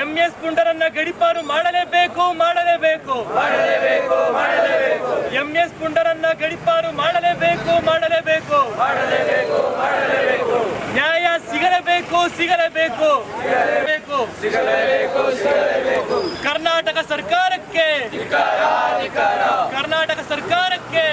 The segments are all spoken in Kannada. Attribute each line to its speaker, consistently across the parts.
Speaker 1: ಕನ್ನಡಿಗರಿಗೆ ಎಂಎಸ್ ಪುಂಡರನ್ನ ಗಡಿಪಾರು ಮಾಡಲೇಬೇಕು ಮಾಡಲೇಬೇಕು. ಎಂಎಸ್ ಪುಂಡರನ್ನ ಗಡಿಪಾರು ಮಾಡಲೇಬೇಕು ಮಾಡಲೇಬೇಕು. ನ್ಯಾಯ ಸಿಗಲೇಬೇಕು ಸಿಗಲೇಬೇಕು. ಬೇಕು ಕರ್ನಾಟಕ ಸರ್ಕಾರಕ್ಕೆ. ಕರ್ನಾಟಕ ಸರ್ಕಾರಕ್ಕೆ.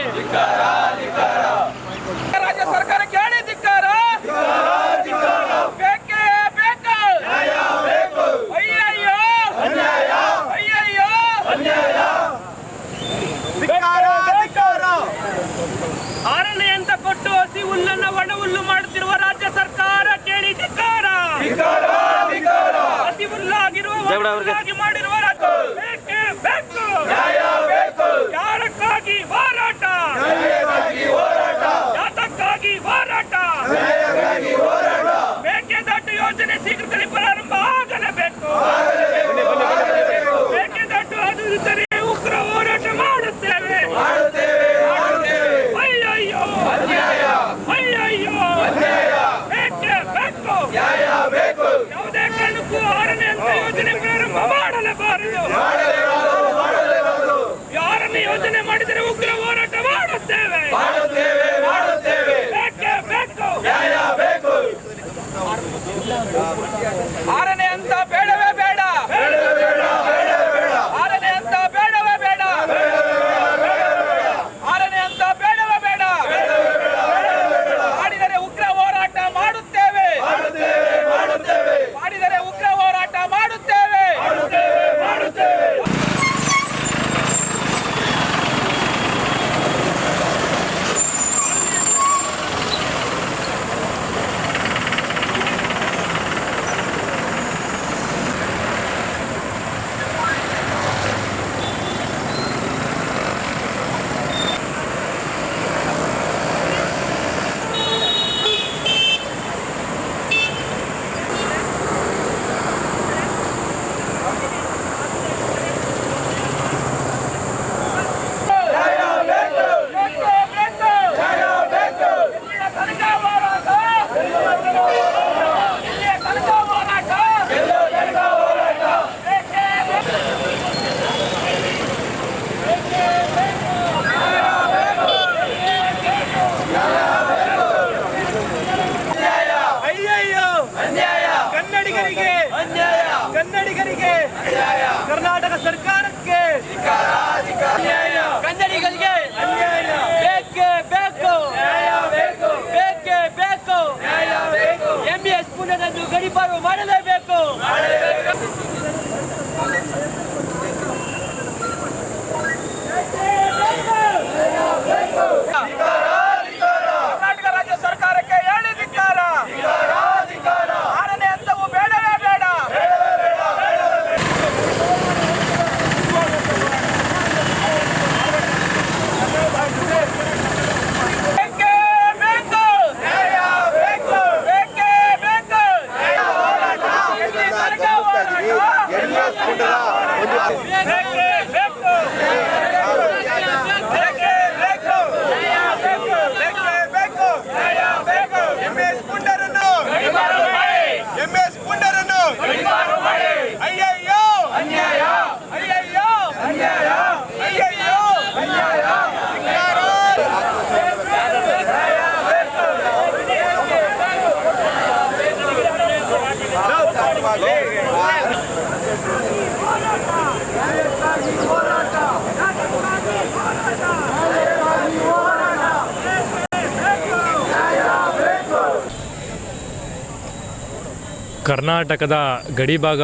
Speaker 2: ಕರ್ನಾಟಕದ ಗಡಿಭಾಗ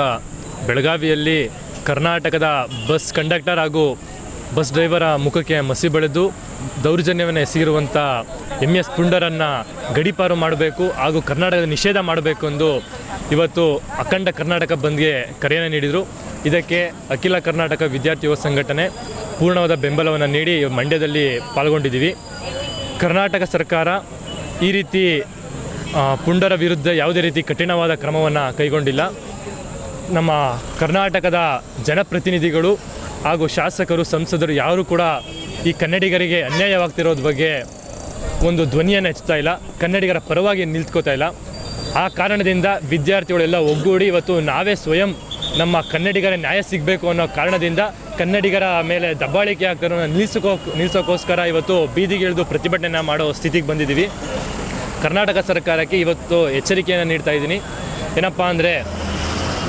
Speaker 2: ಬೆಳಗಾವಿಯಲ್ಲಿ ಕರ್ನಾಟಕದ ಬಸ್ ಕಂಡಕ್ಟರ್ ಹಾಗೂ ಬಸ್ ಡ್ರೈವರ ಮುಖಕ್ಕೆ ಮಸಿ ಬೆಳೆದು ದೌರ್ಜನ್ಯವನ್ನು ಎಸಗಿರುವಂಥ ಎಂ ಎಸ್ ಪುಂಡರನ್ನು ಗಡಿಪಾರು ಮಾಡಬೇಕು ಹಾಗೂ ಕರ್ನಾಟಕದ ನಿಷೇಧ ಮಾಡಬೇಕು ಎಂದು ಇವತ್ತು ಅಖಂಡ ಕರ್ನಾಟಕ ಬಂದ್ಗೆ ಕರೆಯನ್ನು ನೀಡಿದರು. ಇದಕ್ಕೆ ಅಖಿಲ ಕರ್ನಾಟಕ ವಿದ್ಯಾರ್ಥಿ ಯುವ ಸಂಘಟನೆ ಪೂರ್ಣವಾದ ಬೆಂಬಲವನ್ನು ನೀಡಿ ಮಂಡ್ಯದಲ್ಲಿ ಪಾಲ್ಗೊಂಡಿದ್ದೀವಿ. ಕರ್ನಾಟಕ ಸರ್ಕಾರ ಈ ರೀತಿ ಪುಂಡರ ವಿರುದ್ಧ ಯಾವುದೇ ರೀತಿ ಕಠಿಣವಾದ ಕ್ರಮವನ್ನು ಕೈಗೊಂಡಿಲ್ಲ. ನಮ್ಮ ಕರ್ನಾಟಕದ ಜನಪ್ರತಿನಿಧಿಗಳು ಹಾಗೂ ಶಾಸಕರು, ಸಂಸದರು ಯಾರು ಕೂಡ ಈ ಕನ್ನಡಿಗರಿಗೆ ಅನ್ಯಾಯವಾಗ್ತಿರೋದ್ರ ಬಗ್ಗೆ ಒಂದು ಧ್ವನಿಯನ್ನು ಹೆಚ್ಚುತ್ತಾ ಇಲ್ಲ. ಕನ್ನಡಿಗರ ಪರವಾಗಿ ನಿಲ್ತ್ಕೋತಾ ಇಲ್ಲ. ಆ ಕಾರಣದಿಂದ ವಿದ್ಯಾರ್ಥಿಗಳೆಲ್ಲ ಒಗ್ಗೂಡಿ ಇವತ್ತು ನಾವೇ ಸ್ವಯಂ ನಮ್ಮ ಕನ್ನಡಿಗರ ನ್ಯಾಯ ಸಿಗಬೇಕು ಅನ್ನೋ ಕಾರಣದಿಂದ ಕನ್ನಡಿಗರ ಮೇಲೆ ದಬ್ಬಾಳಿಕೆ ಆಗ್ತಾರೋ ನಿಲ್ಲಿಸೋ ನಿಲ್ಲಿಸೋಕ್ಕೋಸ್ಕರ ಇವತ್ತು ಬೀದಿಗೆ ಇಳಿದು ಪ್ರತಿಭಟನೆ ಮಾಡೋ ಸ್ಥಿತಿಗೆ ಬಂದಿದ್ದೀವಿ. ಕರ್ನಾಟಕ ಸರ್ಕಾರಕ್ಕೆ ಇವತ್ತು ಎಚ್ಚರಿಕೆಯನ್ನು ನೀಡ್ತಾ ಇದ್ದೀನಿ. ಏನಪ್ಪ ಅಂದರೆ,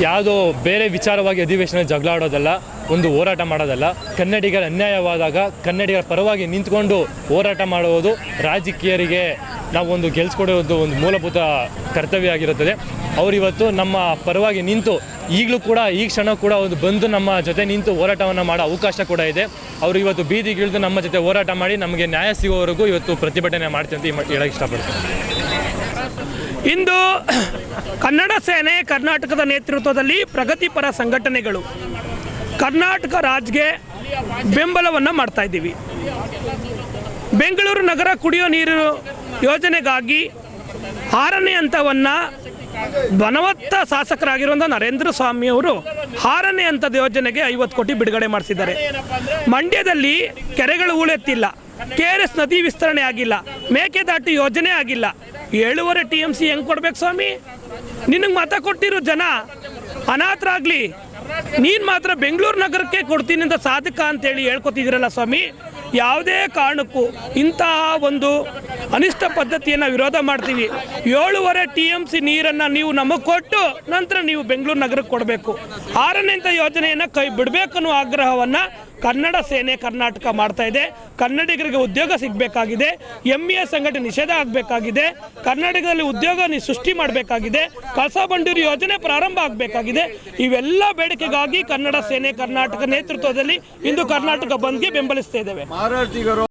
Speaker 2: ಯಾವುದೋ ಬೇರೆ ವಿಚಾರವಾಗಿ ಅಧಿವೇಶನ ಜಗಳ ಆಡೋದಲ್ಲ, ಒಂದು ಹೋರಾಟ ಮಾಡೋದಲ್ಲ, ಕನ್ನಡಿಗರ ಅನ್ಯಾಯವಾದಾಗ ಕನ್ನಡಿಗರ ಪರವಾಗಿ ನಿಂತ್ಕೊಂಡು ಹೋರಾಟ ಮಾಡುವುದು ರಾಜಕೀಯರಿಗೆ ನಾವು ಒಂದು ಗೆಲ್ಸ್ಕೊಡೋದು ಒಂದು ಮೂಲಭೂತ ಕರ್ತವ್ಯ ಆಗಿರುತ್ತದೆ. ಅವರು ಇವತ್ತು ನಮ್ಮ ಪರವಾಗಿ ನಿಂತು ಈಗಲೂ ಕೂಡ, ಈ ಕ್ಷಣ ಕೂಡ ಒಂದು ಬಂದು ನಮ್ಮ ಜೊತೆ ನಿಂತು ಹೋರಾಟವನ್ನು ಮಾಡೋ ಅವಕಾಶ ಕೂಡ ಇದೆ. ಅವರು ಇವತ್ತು ಬೀದಿಗಿಳಿದು ನಮ್ಮ ಜೊತೆ ಹೋರಾಟ ಮಾಡಿ ನಮಗೆ ನ್ಯಾಯ ಸಿಗೋವರೆಗೂ ಇವತ್ತು ಪ್ರತಿಭಟನೆ ಮಾಡ್ತೀವಿ ಅಂತ ಹೇಳಕ್ಕೆ ಇಷ್ಟಪಡ್ತೀನಿ.
Speaker 1: ಇಂದು ಕನ್ನಡ ಸೇನೆ ಕರ್ನಾಟಕದ ನೇತೃತ್ವದಲ್ಲಿ ಪ್ರಗತಿಪರ ಸಂಘಟನೆಗಳು ಕರ್ನಾಟಕ ರಾಜ್ಗೆ ಬೆಂಬಲವನ್ನು ಮಾಡ್ತಾ ಇದ್ದೀವಿ. ಬೆಂಗಳೂರು ನಗರ ಕುಡಿಯೋ ನೀರು ಯೋಜನೆಗಾಗಿ ಆರನೇ ಹಂತವನ್ನು ಬನವತ್ತ ಶಾಸಕರಾಗಿರುವಂಥ ನರೇಂದ್ರ ಸ್ವಾಮಿ ಅವರು ಆರನೇ ಹಂತದ ಯೋಜನೆಗೆ ಐವತ್ತು ಕೋಟಿ ಬಿಡುಗಡೆ ಮಾಡಿಸಿದ್ದಾರೆ. ಮಂಡ್ಯದಲ್ಲಿ ಕೆರೆಗಳು ಉಳೆತ್ತಿಲ್ಲ ಕೆ ಆರ್ ಎಸ್ ನದಿ ವಿಸ್ತರಣೆ ಆಗಿಲ್ಲ. ಮೇಕೆದಾಟು ಯೋಜನೆ ಆಗಿಲ್ಲ. ಏಳುವರೆ ಟಿ ಎಂ ಸಿ ಹೆಂಗೆ ಕೊಡ್ಬೇಕು ಸ್ವಾಮಿ? ನಿನಗೆ ಮತ ಕೊಟ್ಟಿರೋ ಜನ ಅನಾಥರಾಗ್ಲಿ. ನೀನು ಮಾತ್ರ ಬೆಂಗಳೂರು ನಗರಕ್ಕೆ ಕೊಡ್ತೀನಿ ಅಂತ ಸಾಧಕ ಅಂತೇಳಿ ಹೇಳ್ಕೊತಿದ್ದೀರಲ್ಲ ಸ್ವಾಮಿ. ಯಾವುದೇ ಕಾರಣಕ್ಕೂ ಇಂತಹ ಒಂದು ಅನಿಷ್ಟ ಪದ್ಧತಿಯನ್ನು ವಿರೋಧ ಮಾಡ್ತೀವಿ. ಏಳುವರೆ ಟಿ ಎಂ ಸಿ ನೀರನ್ನು ನೀವು ನಮಗೆ ಕೊಟ್ಟು ನಂತರ ನೀವು ಬೆಂಗಳೂರು ನಗರಕ್ಕೆ ಕೊಡಬೇಕು. ಆರನೇ ಯೋಜನೆಯನ್ನು ಕೈ ಬಿಡಬೇಕು ಅನ್ನೋ ಆಗ್ರಹವನ್ನು ಕನ್ನಡ ಸೇನೆ ಕರ್ನಾಟಕ ಮಾಡ್ತಾ ಇದೆ. ಕನ್ನಡಿಗರಿಗೆ ಉದ್ಯೋಗ ಸಿಗಬೇಕಾಗಿದೆ. ಎಂ ಇ ಎಸ್ ಸಂಘಟನೆ ನಿಷೇಧ ಆಗಬೇಕಾಗಿದೆ. ಕರ್ನಾಟಕದಲ್ಲಿ ಉದ್ಯೋಗ ಸೃಷ್ಟಿ ಮಾಡಬೇಕಾಗಿದೆ. ಕಳಸಾ ಬಂಡೂರಿ ಯೋಜನೆ ಪ್ರಾರಂಭ ಆಗಬೇಕಾಗಿದೆ. ಇವೆಲ್ಲ ಬೇಡಿಕೆಗಾಗಿ ಕನ್ನಡ ಸೇನೆ ಕರ್ನಾಟಕ ನೇತೃತ್ವದಲ್ಲಿ ಇಂದು ಕರ್ನಾಟಕ ಬಂದ್ಗೆ ಬೆಂಬಲಿಸ್ತಾ ಇದ್ದೇವೆ.